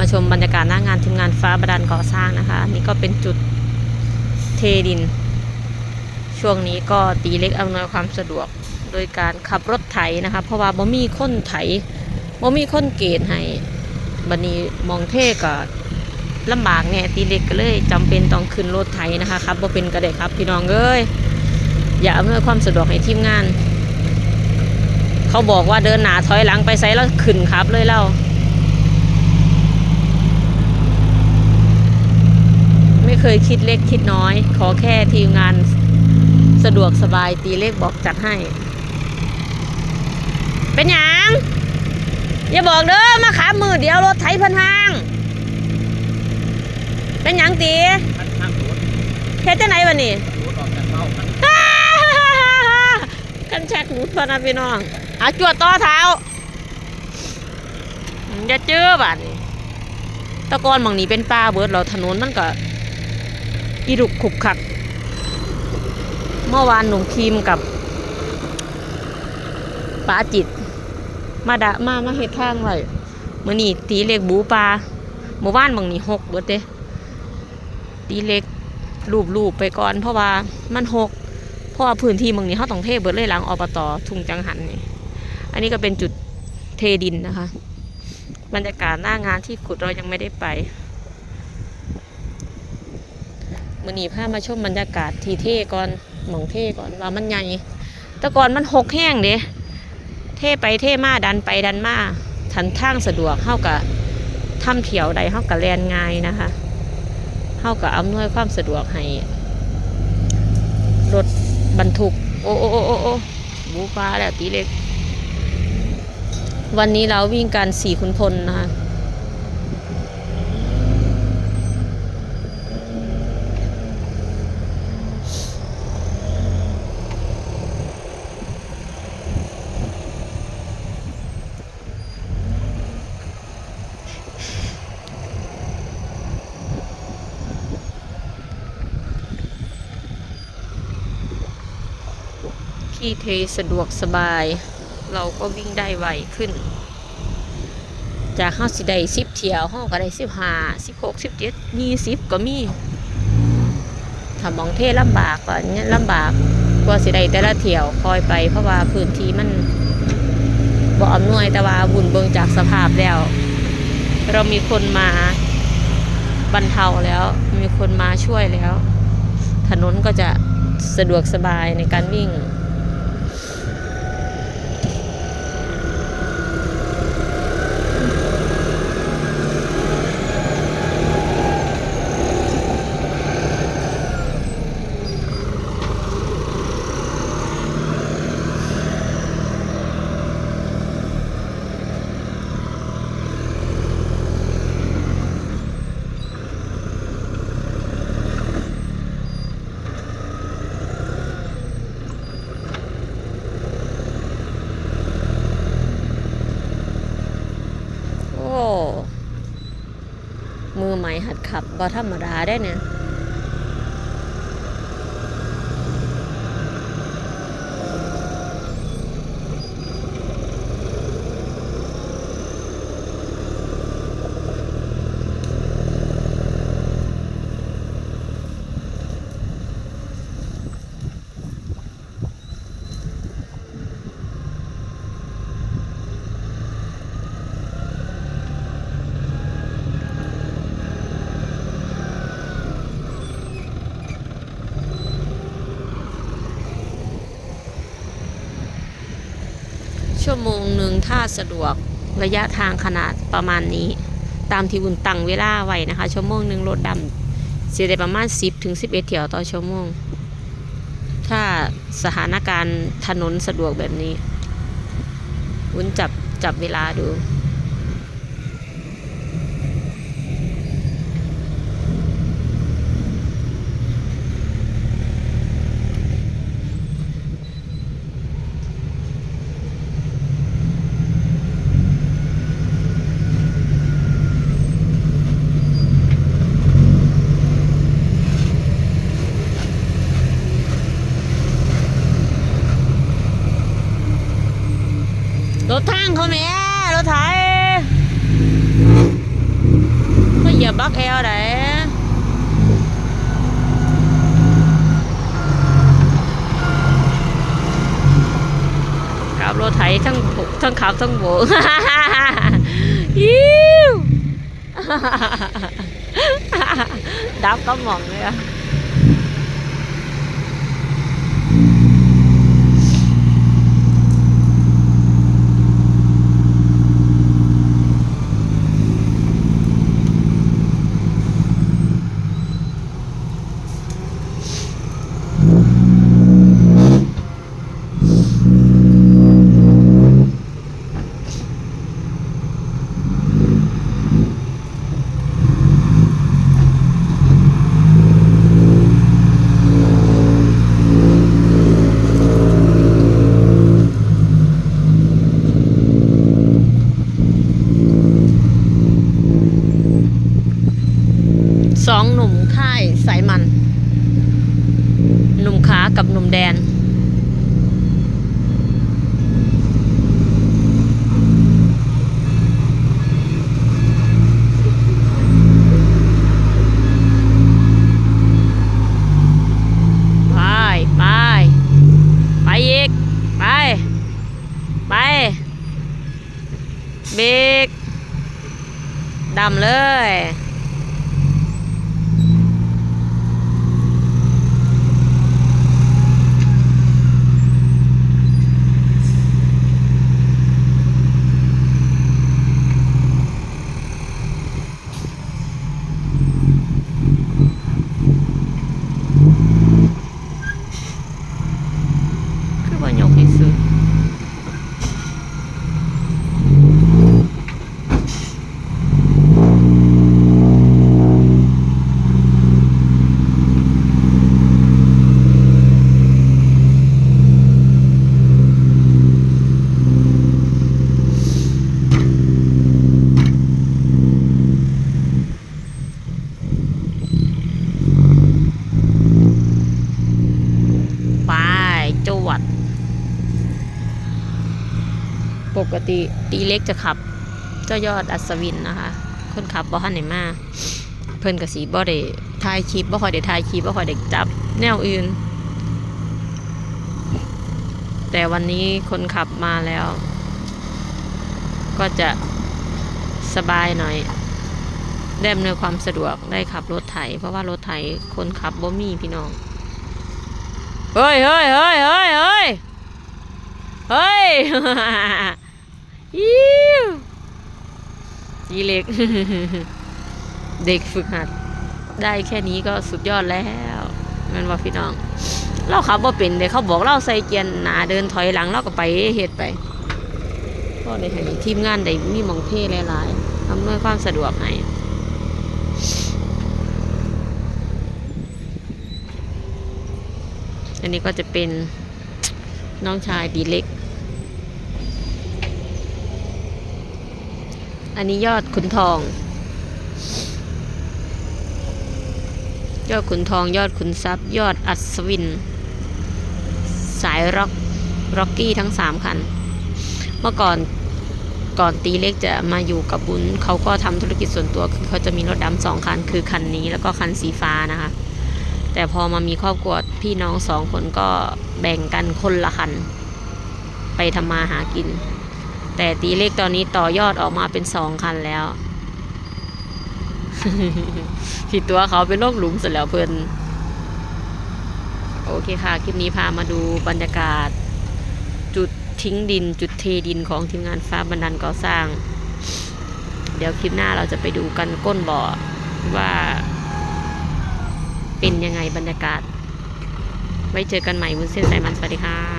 มาชมบรรยากาศหน้างานทีมงานฟ้าบดาลก่อสร้างนะคะ นี่ก็เป็นจุดเทดิน ช่วงนี้ก็ตีเล็กอำนวยความสะดวกโดยการขับรถไถนะคะ เพราะว่าบ่มีค้นไถบ่มีค้นเกณฑ์ให้บัดนี้มองเท่ก็ลำบากเนี่ยตีเล็กก็เลยจำเป็นต้องขึ้นรถไถนะคะครับบ่เป็นก็ได้ครับพี่น้องเอ้ยอย่าอำนวยความสะดวกให้ทีมงาน เขาบอกว่าเดินหนาถอยหลังไปไซแล้วขึ้นครับเลยเล่า ไม่ เคยคิดเล็กคิดน้อย ขอแค่ทีมงานสะดวกสบายตีเลขบอกจัดให้ เป็นหยังอย่าบอกเด้อมาขามือเดียวรถไถพันห้าง เป็นหยังตีท่างรถเฮ็ดจังไหนวะนี่กันกันแชกหมูพนะพี่น้องอาจวดต่อเท้าอย่าเจอบ้านตะกอนหมองนี้เป็นป่าเบิดเราถนนมันก็ อีรุกขุกขัก เมื่อวานหนุ่มครีมกับป้าจิต มาดะมามาเฮ็ดทางไว้มื้อนี้ตีเล็กบูปลาเมื่อวานหมองนี้หกเบิดเด้ตีเล็กรูปๆไปก่อน เพราะว่ามันหกเพราะว่าพื้นที่เมืองนี้เขาต้องเทเบิดเลยหลังอบตทุ่งจังหันนี่อันนี้ก็เป็นจุดเทดินนะคะ บรรยากาศหน้างานที่ขุดเรายังไม่ได้ไป มือนีพามาชมบรรยากาศทีเท่ก่อนหมองเท่ก่อนว่ามันใหญ่แต่ก่อนมันหกแห้งเด้เท่ไปเท่มาดันไปดันมาทันทางสะดวกเข้ากับทำเถียวใดเข้ากับแลนง่ายนะคะเข้ากับอำนวยความสะดวกให้รถบรรทุก โอ้โอ้โอ้โอ้โอ้บูฟ้าแล้วตีเล็ก วันนี้เราวิ่งกันสี่คุณพลนะคะ ที่เทสะดวกสบาย เราก็วิ่งได้ไวขึ้น จากห้าสิได้สิบเที่ยวห้องก็ได้สิบห้าสิบหกสิบเจ็ดยี่สิบก็มีถ้ามองเทลำบากก็เนี้ยลำบากกว่าสิได้แต่ละเที่ยวคอยไป เพราะว่าพื้นที่มันบ่อำนวยแต่ว่าบุญเบิงจากสภาพแล้ว เรามีคนมาบรรเทาแล้ว มีคนมาช่วยแล้ว ถนนก็จะสะดวกสบายในการวิ่ง โอ้ มือใหม่หัดขับบ่ธรรมดาได้เนี่ย ชั่วโมงหนึ่งถ้าสะดวกระยะทางขนาดประมาณนี้ ตามที่บุญตั้งเวลาไว้นะคะ ชั่วโมงหนึ่งรถดำเสียได้ประมาณ 10ถึง11เที่ยวต่อชั่วโมง ถ้าสถานการณ์ถนนสะดวกแบบนี้วุ้นจับจับเวลาดู รถทางเขาแม่รถไถ อกแอลไดขับรถไถทั้งบุก ทั้งขับทั้งโบกยิวดับก็มองเลยอะ สองหนุ่มค่ายสายมัน หนุ่มขากับหนุ่มแดน ไป ไป ไปอีก ไป ไป เบรกดำเลย คือบ่ยกให้สุดไปจวด ป กติตีเล็กจะขับเจ้ายอดอัศวินนะคะ คนขับบ่ทันไหนมาเพิ่นกับสีบ่ได้ถ่ายคลิปบ่คอยได้ถ่ายคลิปบ่คอยได้จับ แนวอื่น แต่วันนี้คนขับมาแล้ว ก็จะสบายหน่อยได้อำนวยความสะดวกได้ขับรถไถ เพราะว่ารถไถคนขับบ่มีพี่น้อง เฮ้ยเฮ้ยเฮ้ยเฮ้ยเฮ้ยเฮ้ย อิวจีเล็ก เด็กฝึกหัด ได้แค่นี้ก็สุดยอดแล้วมันว่าพี่น้อง เราขับว่าเป็นเดี๋ยวเขาบอกเราใส่เกียร์หนาเดินถอยหลังเราก็ไปเฮ็ดไปก็ได้ให้ทีมงานได้มีมองเท่หลายๆอำนวยความสะดวกให้อันนี้ก็จะเป็นน้องชายดีเล็ก อันนี้ยอดขุนทอง ยอดขุนทอง ยอดขุนทรัพย์ ยอดอัศวิน สายร็อกร็อกกี้ทั้งสามคัน เมื่อก่อนก่อนตีเล็กจะมาอยู่กับบุญเขาก็ทำธุรกิจส่วนตัวคือเขาจะมีรถดำสองคัน คือคันนี้แล้วก็คันสีฟ้านะคะ แต่พอมามีครอบครัวพี่น้องสองคนก็แบ่งกันคนละคัน ไปทำมาหากิน แต่ตีเลขตอนนี้ต่อยอดออกมาเป็นสองคันแล้วผิดตัวเขาเป็นโรคหลุมเสร็จแล้วเพื่อนโอเคค่ะ คลิปนี้พามาดูบรรยากาศ จุดทิ้งดิน จุดเทดินของทีมงานฟ้าบันดันก่อสร้าง เดี๋ยวคลิปหน้าเราจะไปดูกันก้นบ่อว่า เป็นยังไงบรรยากาศ ไว้เจอกันใหม่วุ้นเส้นสายมันสวัสดีค่ะ